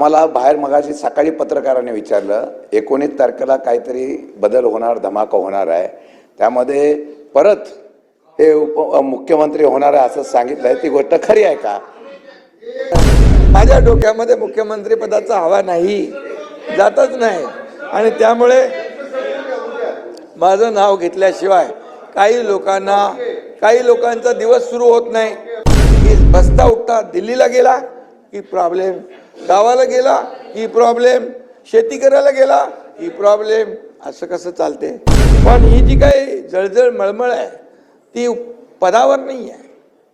मला बाहेर मगाशी सकाळी पत्रकाराने विचारलं एकोणीस तारखेला काहीतरी बदल होणार धमाका होणार आहे. त्यामध्ये परत हे उप मुख्यमंत्री होणार आहे असं सांगितलं आहे. ती गोष्ट खरी आहे का? माझ्या डोक्यामध्ये मुख्यमंत्री पदाचा हवा नाही जातच नाही. आणि त्यामुळे माझं नाव घेतल्याशिवाय काही लोकांना काही लोकांचा दिवस सुरू होत नाही. की बसता उठता दिल्लीला गेला की प्रॉब्लेम गावाला गेला की प्रॉब्लेम शेती करायला गेला की प्रॉब्लेम असं कसं चालते पण ही जी काही जळजळ मळमळ आहे ती पदावर नाही आहे.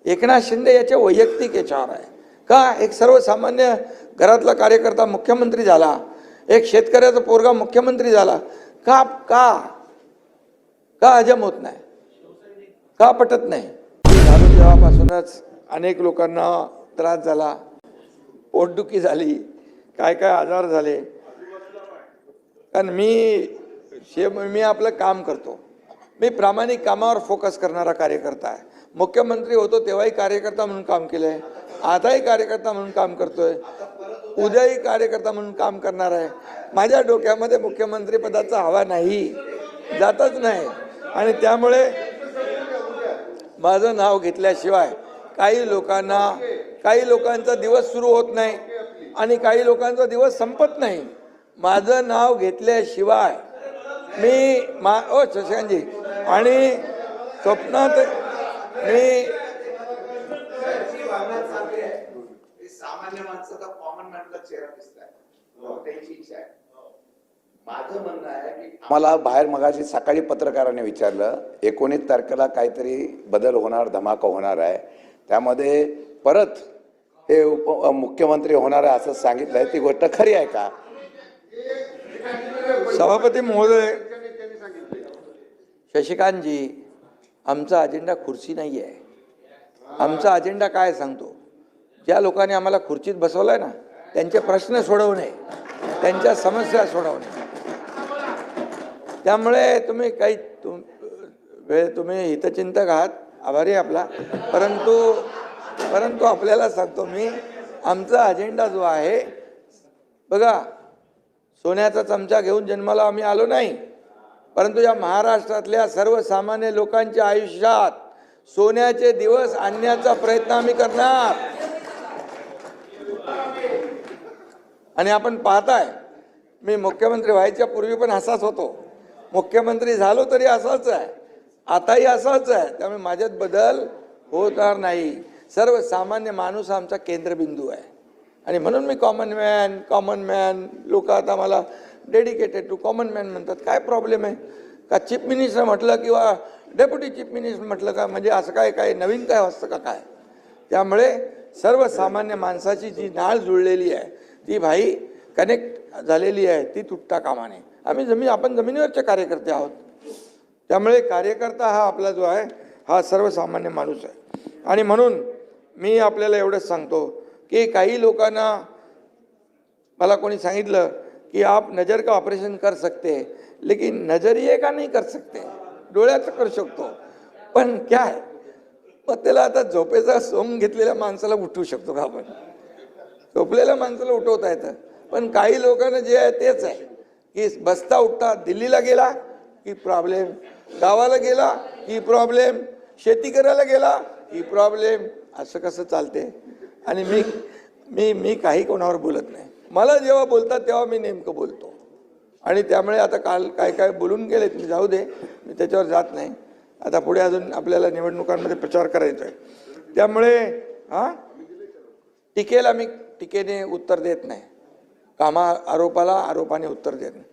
एकनाथ शिंदे याच्या वैयक्तिक याच्यावर आहे. का? एक सर्वसामान्य घरातला कार्यकर्ता मुख्यमंत्री झाला एक शेतकऱ्याचा पोरगा मुख्यमंत्री झाला का का का हजम होत नाही? का पटत नाही? मी झालो अनेक लोकांना त्रास झाला. पोटदुखी झाली काय काय आजार झाले. कारण मी शे मी आपलं काम करतो. मी प्रामाणिक कामावर फोकस करणारा कार्यकर्ता आहे. मुख्यमंत्री होतो तेव्हाही कार्यकर्ता म्हणून काम केलं आहे आताही कार्यकर्ता म्हणून काम करतोय. उद्याही कार्यकर्ता म्हणून काम करणार आहे. माझ्या डोक्यामध्ये मुख्यमंत्री पदाचा हवा नाही. जातच नाही. आणि त्यामुळे माझं नाव घेतल्याशिवाय काही लोकांना काही लोकांचा दिवस सुरू होत नाही आणि काही लोकांचा दिवस संपत नाही. माझं नाव घेतल्याशिवाय मी मा ओ शशांकजी. आणि स्वप्नात मी हे सामान्य माणसाचा कॉमन मॅनचा चेहरा दिसत आहे त्यांची इच्छा आहे. माझं म्हणणं आहे की मला बाहेर मगाशी सकाळी पत्रकाराने विचारलं एकोणीस तारखेला काहीतरी बदल होणार धमाका होणार आहे. त्यामध्ये परत हे उप मुख्यमंत्री होणार आहे असं सांगितलं आहे ती गोष्ट खरी आहे का? सभापती महोदय शशिकांतजी आमचा अजेंडा खुर्ची नाही आहे आमचा अजेंडा काय सांगतो? ज्या लोकांनी आम्हाला खुर्चीत बसवलं आहे ना त्यांचे प्रश्न सोडवणे त्यांच्या समस्या सोडवणे. त्यामुळे तुम्ही काही तुम वेळ तुम्ही हितचिंतक आहात. आभारी आपला. परंतु परंतु आपल्याला सांगतो मी आमचा अजेंडा जो आहे बघा सोन्याचा चमचा घेऊन जन्माला आम्ही आलो नाही परंतु या महाराष्ट्रातल्या सर्वसामान्य लोकांच्या आयुष्यात सोन्याचे दिवस आणण्याचा प्रयत्न आम्ही करणार. आणि आपण पाहताय मी मुख्यमंत्री व्हायच्या पूर्वी पण असाच होतो. मुख्यमंत्री झालो तरी असाच आहे आताही असाच आहे त्यामुळे माझ्यात बदल होणार नाही. सर्वसामान्य माणूस आमचा केंद्रबिंदू आहे. आणि म्हणून मी कॉमन मॅन कॉमन मॅन लोक आता मला डेडिकेटेड टू कॉमन मॅन म्हणतात. काय प्रॉब्लेम आहे? का चीफ मिनिस्टर म्हटलं किंवा डेप्युटी चीफ मिनिस्टर म्हटलं का? म्हणजे असं काय काय नवीन काय असतं का काय? त्यामुळे सर्वसामान्य माणसाची जी नाळ जुळलेली आहे ती भाई कनेक्ट झालेली आहे ती तुटता कामा नये आम्ही जमीन आपण जमिनीवरचे कार्यकर्ते आहोत. त्यामुळे कार्यकर्ता हा आपला जो आहे हा सर्वसामान्य माणूस आहे. आणि म्हणून मी आपल्याला एवढंच सांगतो की काही लोकांना मला कोणी सांगितलं कि आप नज़र का ऑपरेशन कर सकते? हैं लेकिन नजरिये का नहीं कर सकते? डोळ्याचं करू शकतो. पण क्या आहे मग त्याला आता झोपेचा सोंग घेतलेल्या माणसाला उठवू शकतो का आपण? झोपलेल्या माणसाला उठवता येतं. पण काही लोकांना जे आहे तेच आहे. की बसता उठता दिल्लीला गेला की प्रॉब्लेम गावाला गेला की प्रॉब्लेम शेती करायला गेला की प्रॉब्लेम असं कसं चालते? आणि मी मी मी काही कोणावर बोलत नाही. मला जेव्हा बोलतात तेव्हा मी नेमकं बोलतो. आणि त्यामुळे आता काल काय काय बोलून गेलेत मी जाऊ दे मी त्याच्यावर जात नाही. आता पुढे अजून आपल्याला निवडणुकांमध्ये प्रचार करायचा आहे. त्यामुळे हां? टीकेला मी टीकेने उत्तर देत नाही. कामा आरोपाला आरोपाने उत्तर देत नाही.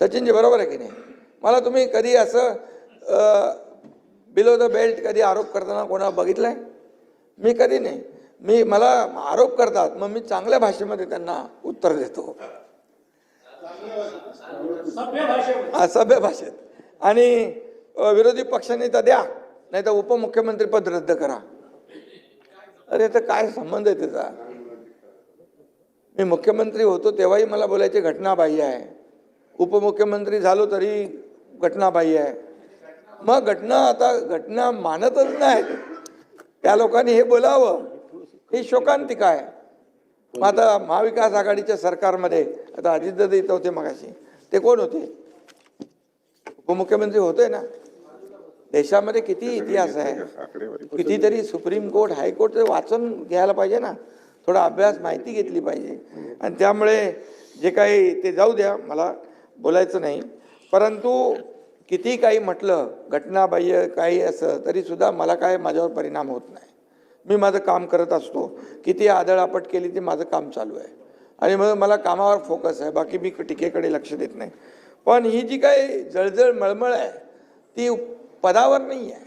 सचिनजी बरोबर आहे की नाही? मला तुम्ही कधी असं बिलो द बेल्ट कधी आरोप करताना कोणा बघितलं आहे मी कधी नाही. मी मला आरोप करतात मग मी चांगल्या भाषेमध्ये त्यांना उत्तर देतो. हा, सभ्य भाषेत. आणि विरोधी पक्षनेता द्या नाही तर उपमुख्यमंत्री पद रद्द करा. अरे तर काय संबंध आहे त्याचा? मी मुख्यमंत्री होतो तेव्हाही मला बोलायची घटनाबाह्य आहे. उपमुख्यमंत्री झालो तरी घटनाबाह्य आहे. मग घटना आता घटना मानतच नाहीत. त्या लोकांनी हे बोलावं. ही शोकांतिका आहे मग आता महाविकास आघाडीच्या सरकारमध्ये आता अजितदादा इथं होते मगाशी. ते कोण होते? उपमुख्यमंत्री होते ना? देशामध्ये किती इतिहास आहे? कितीतरी सुप्रीम कोर्ट हायकोर्ट वाचून घ्यायला पाहिजे ना? थोडा अभ्यास माहिती घेतली पाहिजे. आणि त्यामुळे जे काही ते जाऊ द्या मला बोलायचं नाही. परंतु किती काही म्हटलं घटनाबाह्य काही असं तरीसुद्धा मला काय माझ्यावर परिणाम होत नाही. मी माझं काम करत असतो. किती आदळापट केली ती माझं काम चालू आहे. आणि मग मला कामावर फोकस आहे. बाकी मी टीकेकडे लक्ष देत नाही. पण ही जी काही जळजळ मळमळ आहे ती पदावर नाही आहे.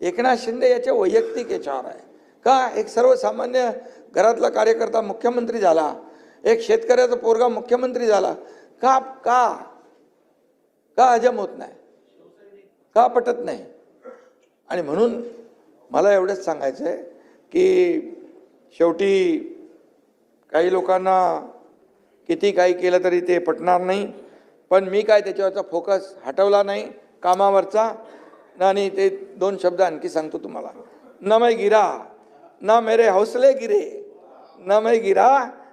एकनाथ शिंदे याच्या वैयक्तिक याच्यावर आहे. का? एक सर्वसामान्य घरातला कार्यकर्ता मुख्यमंत्री झाला एक शेतकऱ्याचा पोरगा मुख्यमंत्री झाला. का? का? का हजम होत नाही? का पटत नाही? आणि म्हणून मला एवढंच सांगायचं आहे की शेवटी काही लोकांना किती काही केलं तरी ते पटणार नाही पण मी काय त्याच्यावरचा फोकस हटवला नाही कामावरचा आणि ते दोन शब्द आणखी सांगतो तुम्हाला. न मै गिरा न मेरे हौसले गिरे न मैं गिरा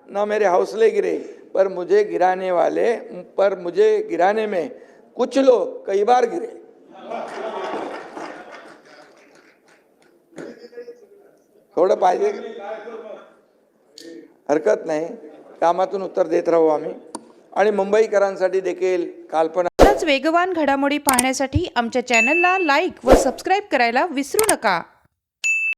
न मेरे हौसले गिरे पर मुझे गिराने वाले पर मुझे गिराने में कुछ लोग कई बार गिरे। थोडं पाहिजे. हरकत नाही. कामातून उत्तर देत राहू आम्ही. आणि मुंबईकरांसाठी देखील काल्पना वेगवान घडामोडी पाहण्यासाठी आमच्या चॅनलला लाईक व सबस्क्राईब करायला विसरू नका.